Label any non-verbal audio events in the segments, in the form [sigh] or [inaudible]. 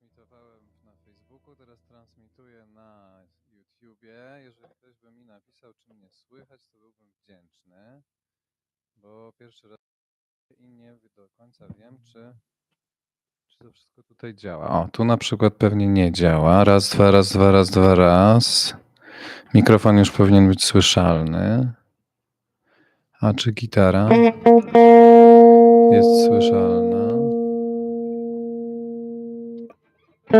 transmitowałem na Facebooku, teraz transmituję na YouTubie. Jeżeli ktoś by mi napisał, czy mnie słychać, to byłbym wdzięczny, bo pierwszy raz i nie do końca wiem, czy, czy to wszystko tutaj działa. O, tu na przykład pewnie nie działa. Raz, dwa, raz, dwa, raz, dwa, raz. Mikrofon już powinien być słyszalny. A czy gitara jest słyszalna? Czy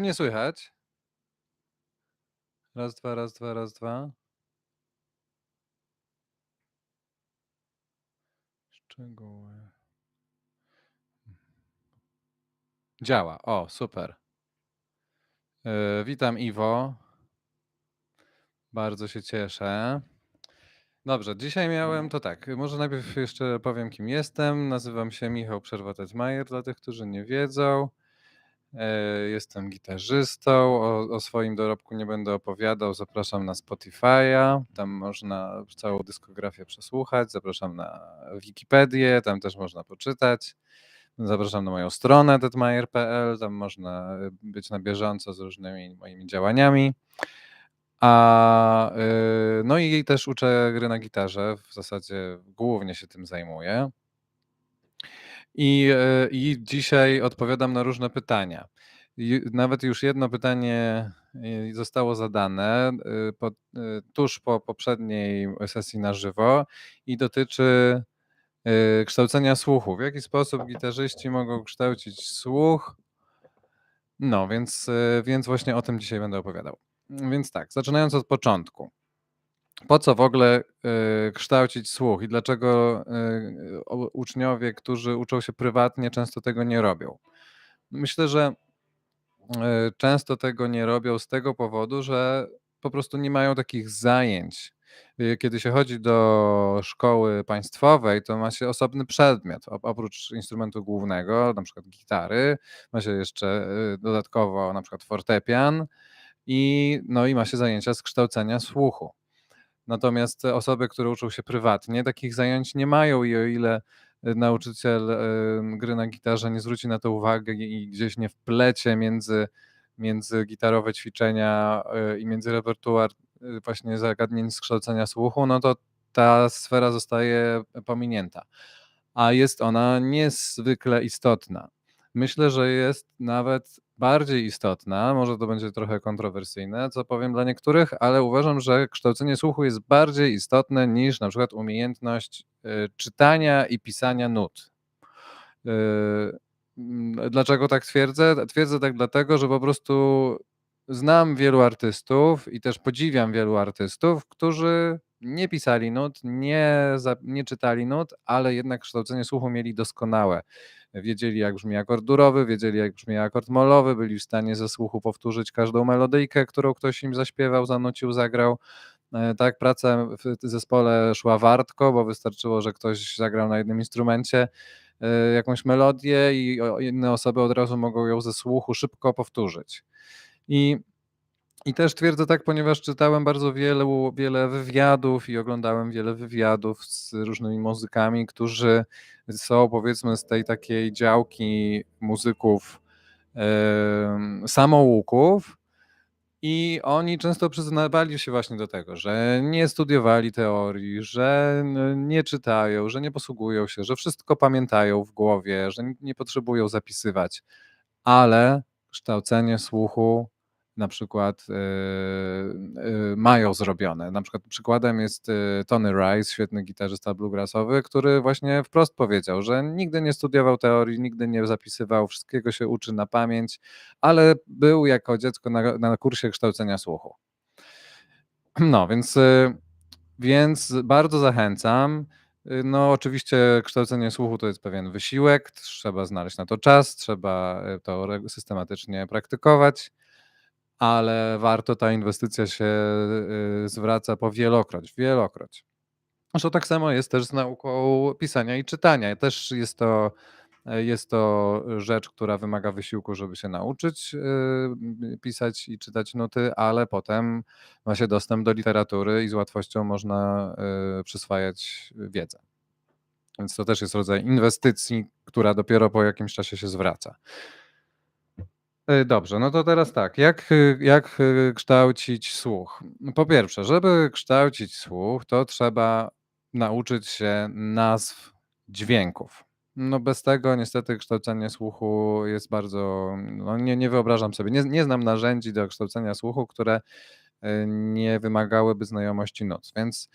mnie słychać? Raz, dwa, raz, dwa, raz, dwa. Szczegóły. Działa. O, super. Yy, witam Iwo. Bardzo się cieszę. Dobrze, dzisiaj miałem to tak. Może najpierw jeszcze powiem, kim jestem. Nazywam się Michał Przerwa-Tetmajer, dla tych, którzy nie wiedzą. E, Jestem gitarzystą. O, o swoim dorobku nie będę opowiadał. Zapraszam na Spotify'a. Tam można całą dyskografię przesłuchać. Zapraszam na Wikipedię. Tam też można poczytać. Zapraszam na moją stronę tetmajer.pl. Tam można y, być na bieżąco z różnymi moimi działaniami. A y, no i też uczę gry na gitarze. W zasadzie głównie się tym zajmuję. I, y, I dzisiaj odpowiadam na różne pytania. Nawet już jedno pytanie y, zostało zadane po, tuż po poprzedniej sesji na żywo i dotyczy kształcenia słuchu. W jaki sposób gitarzyści mogą kształcić słuch? No, więc, więc właśnie o tym dzisiaj będę opowiadał. Więc tak, zaczynając od początku. Po co w ogóle y, kształcić słuch i dlaczego y, uczniowie, którzy uczą się prywatnie, często tego nie robią? Myślę, że y, często tego nie robią z tego powodu, że po prostu nie mają takich zajęć. Kiedy się chodzi do szkoły państwowej, to ma się osobny przedmiot. Op- Oprócz instrumentu głównego, na przykład gitary, ma się jeszcze dodatkowo na przykład fortepian i, no i ma się zajęcia z kształcenia słuchu. Natomiast osoby, które uczą się prywatnie, takich zajęć nie mają i o ile y, nauczyciel gry na gitarze nie zwróci na to uwagę i gdzieś nie wplecie między, między gitarowe ćwiczenia y, i między repertuar y, właśnie zagadnień z kształcenia słuchu, no to ta sfera zostaje pominięta. A jest ona niezwykle istotna. Myślę, że jest nawet bardziej istotna, może to będzie trochę kontrowersyjne, co powiem dla niektórych, ale uważam, że kształcenie słuchu jest bardziej istotne niż na przykład umiejętność y, czytania i pisania nut. Y, mm, Dlaczego tak twierdzę? Twierdzę tak dlatego, że po prostu znam wielu artystów i też podziwiam wielu artystów, którzy nie pisali nut, nie, nie czytali nut, ale jednak kształcenie słuchu mieli doskonałe. Wiedzieli, jak brzmi akord durowy, wiedzieli, jak brzmi akord molowy, byli w stanie ze słuchu powtórzyć każdą melodyjkę, którą ktoś im zaśpiewał, zanucił, zagrał. E, Tak, praca w zespole szła wartko, bo wystarczyło, że ktoś zagrał na jednym instrumencie e, jakąś melodię i inne osoby od razu mogą ją ze słuchu szybko powtórzyć. I, i też twierdzę tak, ponieważ czytałem bardzo wielu, wiele wywiadów i oglądałem wiele wywiadów z różnymi muzykami, którzy są powiedzmy z tej takiej działki muzyków em, samouków. I oni często przyznawali się właśnie do tego, że nie studiowali teorii, że nie czytają, że nie posługują się, że wszystko pamiętają w głowie, że nie potrzebują zapisywać, ale kształcenie słuchu na przykład y, y, mają zrobione. Na przykład przykładem jest y, Tony Rice, świetny gitarzysta bluegrassowy, który właśnie wprost powiedział, że nigdy nie studiował teorii, nigdy nie zapisywał, wszystkiego się uczy na pamięć, ale był jako dziecko na, na kursie kształcenia słuchu. No, więc, więc bardzo zachęcam. No, oczywiście kształcenie słuchu to jest pewien wysiłek, trzeba znaleźć na to czas, trzeba to systematycznie praktykować, ale warto ta inwestycja się y, zwraca powielokroć, wielokroć. Zresztą tak samo jest też z nauką pisania i czytania. Też jest to jest to rzecz, która wymaga wysiłku, żeby się nauczyć, yy, pisać i czytać nuty, ale potem ma się dostęp do literatury i z łatwością można, yy, przyswajać wiedzę. Więc to też jest rodzaj inwestycji, która dopiero po jakimś czasie się zwraca. Yy, dobrze, no to teraz tak, jak, jak kształcić słuch? Po pierwsze, żeby kształcić słuch, to trzeba nauczyć się nazw dźwięków. No bez tego niestety kształcenie słuchu jest bardzo no nie nie wyobrażam sobie, nie nie znam narzędzi do kształcenia słuchu, które, yy, nie wymagałyby znajomości nut, więc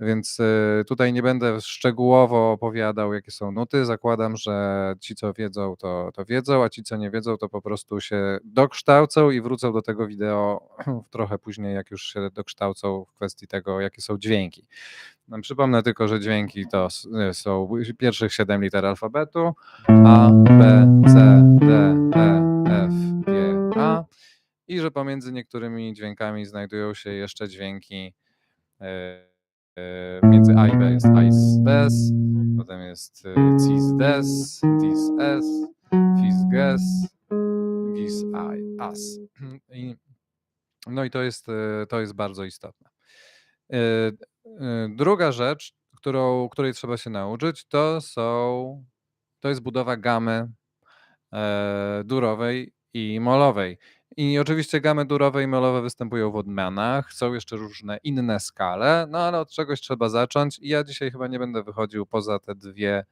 więc, yy, tutaj nie będę szczegółowo opowiadał, jakie są nuty. Zakładam, że ci, co wiedzą, to to wiedzą, a ci, co nie wiedzą, to po prostu się dokształcą i wrócą do tego wideo [clears throat] trochę później, jak już się dokształcą w kwestii tego, jakie są dźwięki. No, przypomnę tylko, że dźwięki to s są pierwszych 7 liter alfabetu: A, B, C, D, E, F, G, A i że pomiędzy niektórymi dźwiękami znajdują się jeszcze dźwięki, yy, między A i B jest ais, bes, potem jest, cis, des, es, fis, ges, gis, ai, as. I no i to jest, to jest bardzo istotne. Druga rzecz, którą której trzeba się nauczyć, to są to jest budowa gamy, durowej i molowej. I oczywiście gamy durowe i molowe występują w odmianach, są jeszcze różne inne skale, no ale od czegoś trzeba zacząć i ja dzisiaj chyba nie będę wychodził poza te dwie,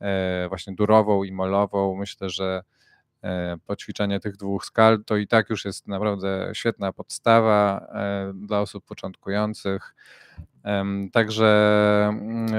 yy, właśnie durową i molową. Myślę, że, yy, poćwiczenie tych dwóch skal to i tak już jest naprawdę świetna podstawa, yy, dla osób początkujących. Także, g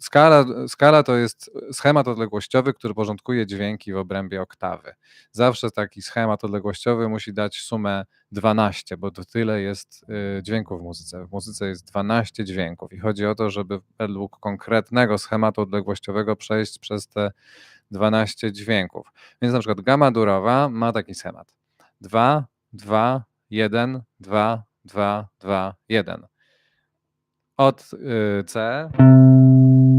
skala skala to jest schemat odległościowy, który porządkuje dźwięki w obrębie oktawy. Zawsze taki schemat odległościowy musi dać sumę 12, bo to tyle jest, yy, dźwięków w muzyce. W muzyce jest 12 dźwięków i chodzi o to, żeby według konkretnego schematu odległościowego przejść przez te 12 dźwięków. Więc na przykład gama durowa ma taki schemat: 2, 2, 1, 2, 2, 2, 1. Od, yy, C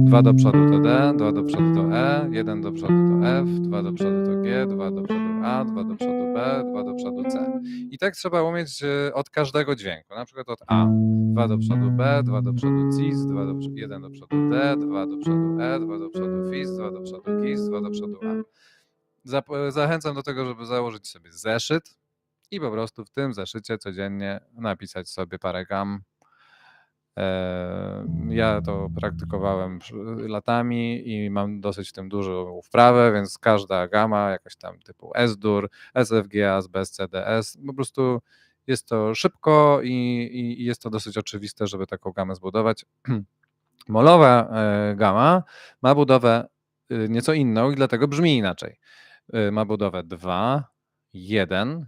2 do przodu to D, 2 do przodu to E, 1 do przodu to F, 2 do przodu to G, 2 do przodu A, 2 do przodu B, 2 do przodu C. I tak trzeba umieć, yy, od każdego dźwięku, na przykład od A. 2 do przodu B, 2 do przodu cis, 2 do 1 do przodu D, 2 do przodu E, 2 do przodu fis, 2 do przodu gis, 2 do przodu A. Zachęcam do tego, żeby założyć sobie zeszyt i po prostu w tym zeszycie codziennie napisać sobie parę gam. Ja to praktykowałem latami i mam dosyć w tym dużą wprawę, więc każda gama jakaś tam typu S-dur, SFG, AS, BS, CD, S, po prostu jest to szybko i i jest to dosyć oczywiste, żeby taką gamę zbudować. [clears throat] Molowa, yy, gama ma budowę, yy, nieco inną i dlatego brzmi inaczej. Yy, ma budowę 2, 1,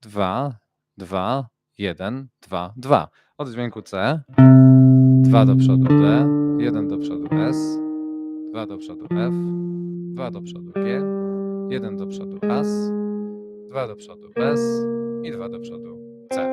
2, 2, 1, 2, 2. Od dźwięku C. 2 do przodu D, 1 do przodu S, 2 do przodu F, 2 do przodu G, 1 do przodu AS, 2 do przodu BES i 2 do przodu C.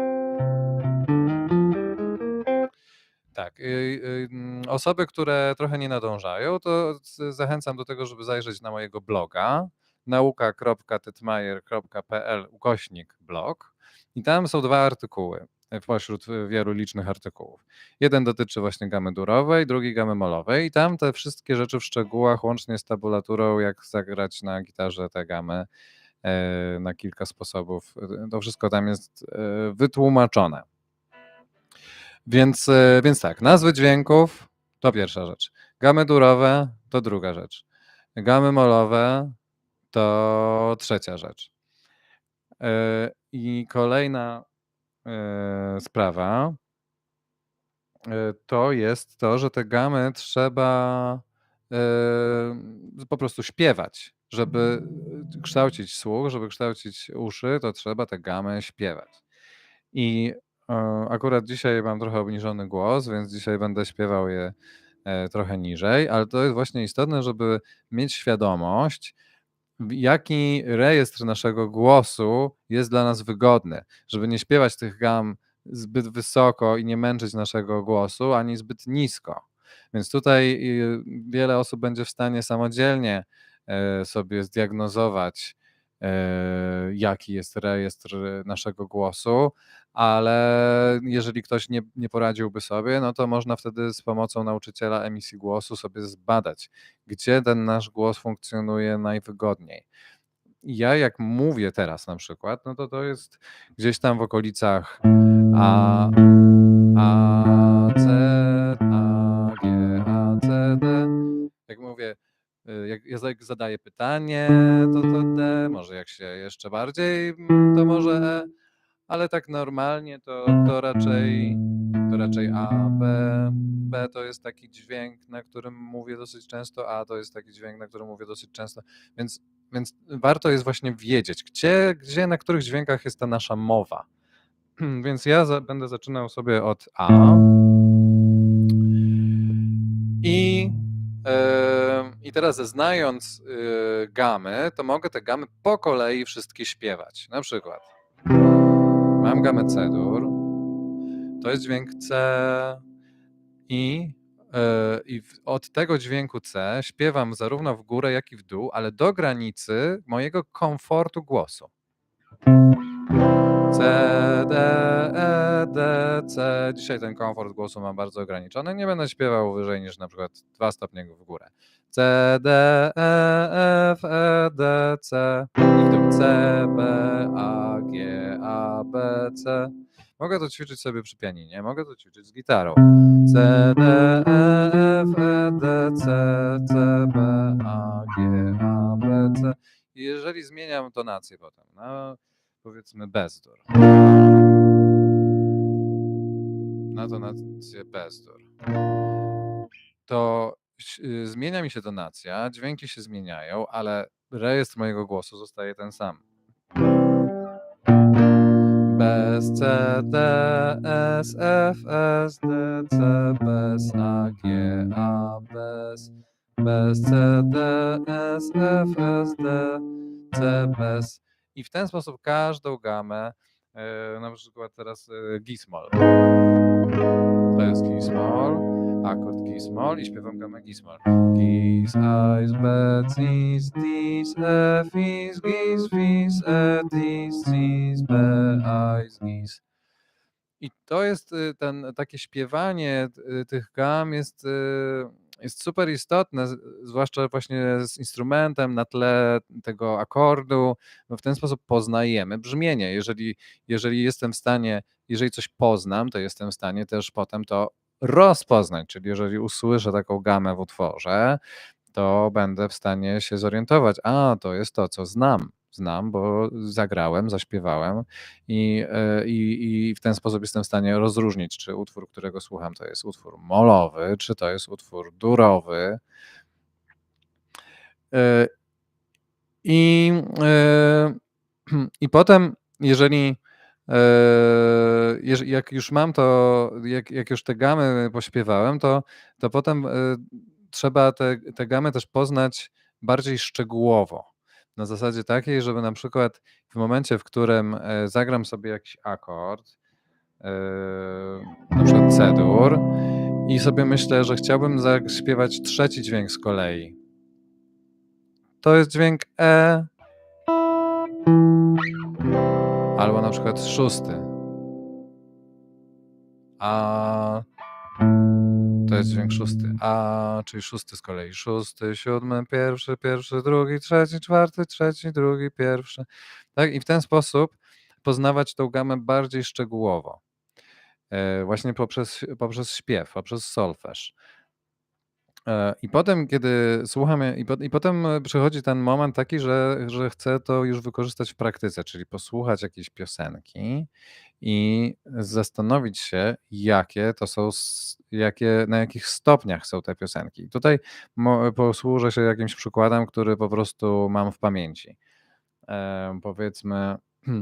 Tak, yy, yy, osoby, które trochę nie nadążają, to zachęcam do tego, żeby zajrzeć na mojego bloga. Nauka.tytmajer.pl/blog i tam są 2 artykuły pośród wielu licznych artykułów. Jeden dotyczy właśnie gamy durowej, drugi gamy molowej i tam te wszystkie rzeczy w szczegółach, łącznie z tabulaturą, jak zagrać na gitarze te gamy, yy, na kilka sposobów. To wszystko tam jest, wytłumaczone. Więc, więc tak, nazwy dźwięków to pierwsza rzecz. Gamy durowe to druga rzecz. Gamy molowe to trzecia rzecz. I kolejna, sprawa yy, to jest to, że te gamy trzeba, yy, po prostu śpiewać. Żeby kształcić słuch, żeby kształcić uszy, to trzeba te gamy śpiewać. I, akurat dzisiaj mam trochę obniżony głos, więc dzisiaj będę śpiewał je, trochę niżej, ale to jest właśnie istotne, żeby mieć świadomość, jaki rejestr naszego głosu jest dla nas wygodny, żeby nie śpiewać tych gam zbyt wysoko i nie męczyć naszego głosu, ani zbyt nisko. Więc tutaj, y, wiele osób będzie w stanie samodzielnie, e, sobie zdiagnozować, jaki jest rejestr naszego głosu, ale jeżeli ktoś nie nie poradziłby sobie, no to można wtedy z pomocą nauczyciela emisji głosu sobie zbadać, gdzie ten nasz głos funkcjonuje najwygodniej. Ja jak mówię teraz na przykład, no to to jest gdzieś tam w okolicach A, A, C, A, G, A, C, D. Jak mówię, jak ja za jak zadaję pytanie, to to D, może jak się jeszcze bardziej, mm, to może E, ale tak normalnie to to raczej to raczej A, B. B to jest taki dźwięk, na którym mówię dosyć często, A to jest taki dźwięk, na którym mówię dosyć często, więc więc warto jest właśnie wiedzieć, gdzie gdzie, na których dźwiękach jest ta nasza mowa. [clears throat] Więc ja za będę zaczynał sobie od A. I, em, i teraz znając, y, gamy, to mogę te gamy po kolei wszystkie śpiewać. Na przykład mam gamę C-dur, to jest dźwięk C i, e, i od tego dźwięku C śpiewam zarówno w górę, jak i w dół, ale do granicy mojego komfortu głosu. C, D, E, D, C. Dzisiaj ten komfort głosu mam bardzo ograniczony. Nie będę śpiewał wyżej niż na przykład 2 stopnie w górę. C, D, E, F, E, D, C i w dół C, B, A, G, A, B, C. Mogę to ćwiczyć sobie przy pianinie, mogę to ćwiczyć z gitarą. C, D, E, F, E, D, C, C, B, A, G, A, B, C. I jeżeli zmieniam tonację potem na powiedzmy B-dur. Na tonację B-dur. To y, zmienia mi się tonacja, dźwięki się zmieniają, ale rejestr mojego głosu zostaje ten sam. Bez C, D, S, F, S, D, C, bez A, G, A, bez bez C, D, S, F, S, D, C, bez i w ten sposób każdą gamę, na przykład teraz, e, gi-smol. To jest gi-smol, akord gi-smol i śpiewam gamę gi-smol. Gis, Ais, bec, is, dis, F, is, gis, fis, e, dis, cis, be, ais, gis. I to jest, y, ten takie śpiewanie, y, tych gam jest, y, jest super istotne, zwłaszcza właśnie z instrumentem na tle tego akordu, bo w ten sposób poznajemy brzmienie. Jeżeli jeżeli jestem w stanie jeżeli coś poznam, to jestem w stanie też potem to rozpoznać, czyli jeżeli usłyszę taką gamę w utworze, to będę w stanie się zorientować: "A, to jest to, co znam. Znam, bo zagrałem, zaśpiewałem" i, e, i i w ten sposób jestem w stanie rozróżnić, czy utwór, którego słucham, to jest utwór molowy, czy to jest utwór durowy. E, I, e, [clears throat] i potem, jeżeli, jeż jak już mam to, jak jak już te gamy pośpiewałem, to to potem, trzeba te te też poznać bardziej szczegółowo. Na zasadzie takiej, żeby na przykład w momencie, w którym, e, zagram sobie jakiś akord, e, na przykład C-dur i sobie myślę, że chciałbym zaśpiewać trzeci dźwięk z kolei. To jest dźwięk E. Albo na przykład szósty. A. To jest dźwięk szósty. A, czyli szósty z kolei. Szósty, siódmy, pierwszy, pierwszy, drugi, trzeci, czwarty, trzeci, drugi, pierwszy. Tak, i w ten sposób poznawać tą gamę bardziej szczegółowo. E, właśnie poprzez poprzez śpiew, poprzez solfeż. E, i potem, kiedy słucham i pot i potem przychodzi ten moment taki, że że chcę to już wykorzystać w praktyce, czyli posłuchać jakiejś piosenki i zastanowić się, jakie to są jakie na jakich stopniach są te piosenki. Tutaj posłużę się jakimś przykładem, który po prostu mam w pamięci. E, powiedzmy [clears throat]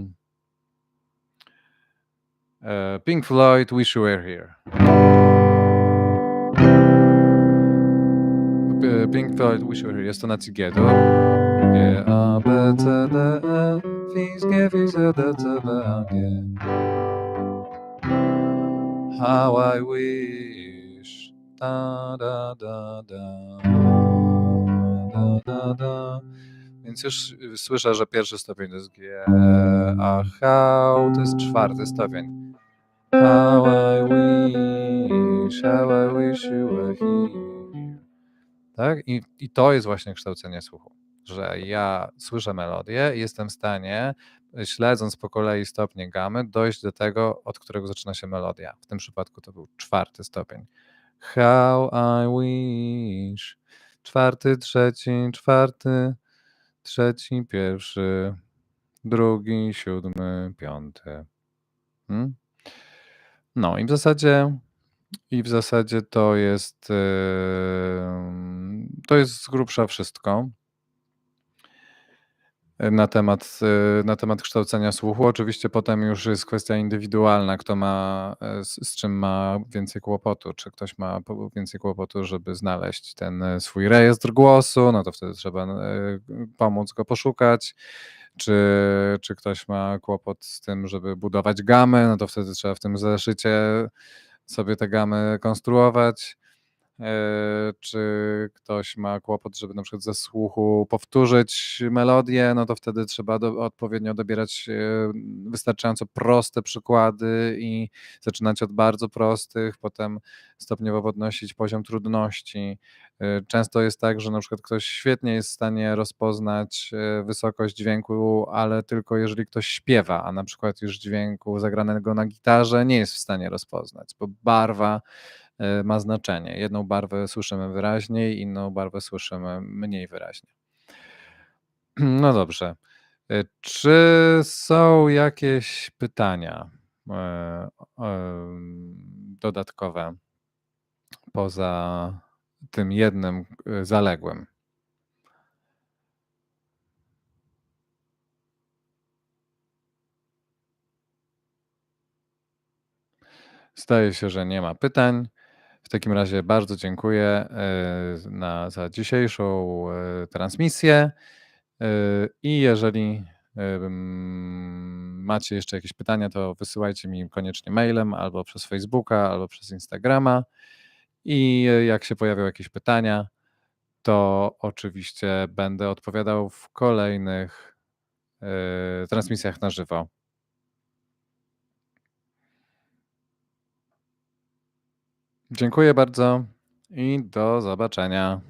e, Pink Floyd, "Wish You Were Here". Pink Floyd, "Wish You Were Here" jest w tonacji G-dur. G, A, B, C, D, E, fis, G, fis, E, D, C, B, A, G. How I wish da, da, da, da, da, da, da. Więc już słyszę, że pierwszy stopień to jest G, a how to jest czwarty stopień. How I wish, how I wish you were here. Tak? I, I to jest właśnie kształcenie słuchu, że ja słyszę melodię i jestem w stanie, śledząc po kolei stopnie gamy, dojść do tego, od którego zaczyna się melodia. W tym przypadku to był czwarty stopień. How I wish. Czwarty, trzeci, czwarty, trzeci, pierwszy, drugi, siódmy, piąty. Hmm? No i w zasadzie i w zasadzie to jest to jest z grubsza wszystko na temat, yy, na temat kształcenia słuchu. Oczywiście potem już jest kwestia indywidualna, kto ma, yy, z, z czym ma więcej kłopotu. Czy ktoś ma więcej kłopotu, żeby znaleźć ten swój rejestr głosu, no to wtedy trzeba pomóc go poszukać. Czy, czy ktoś ma kłopot z tym, żeby budować gamy, no to wtedy trzeba w tym zeszycie sobie te gamy konstruować. E, Czy ktoś ma kłopot, żeby na przykład ze słuchu powtórzyć melodię, no to wtedy trzeba do, odpowiednio dobierać e, wystarczająco proste przykłady i zaczynać od bardzo prostych, potem stopniowo podnosić poziom trudności. E, Często jest tak, że na przykład ktoś świetnie jest w stanie rozpoznać wysokość dźwięku, ale tylko jeżeli ktoś śpiewa, a na przykład już dźwięku zagranego na gitarze nie jest w stanie rozpoznać, bo barwa ma znaczenie. Jedną barwę słyszymy wyraźniej, inną barwę słyszymy mniej wyraźnie. [clears throat] No dobrze. E, Czy są jakieś pytania e, e, dodatkowe poza tym jednym e, zaległym? Zdaje się, że nie ma pytań. W takim razie bardzo dziękuję e, na, za dzisiejszą e, transmisję. E, I jeżeli macie jeszcze jakieś pytania, to wysyłajcie mi koniecznie mailem albo przez Facebooka, albo przez Instagrama. I jak się pojawią jakieś pytania, to oczywiście będę odpowiadał w kolejnych transmisjach na żywo. Dziękuję bardzo i do zobaczenia.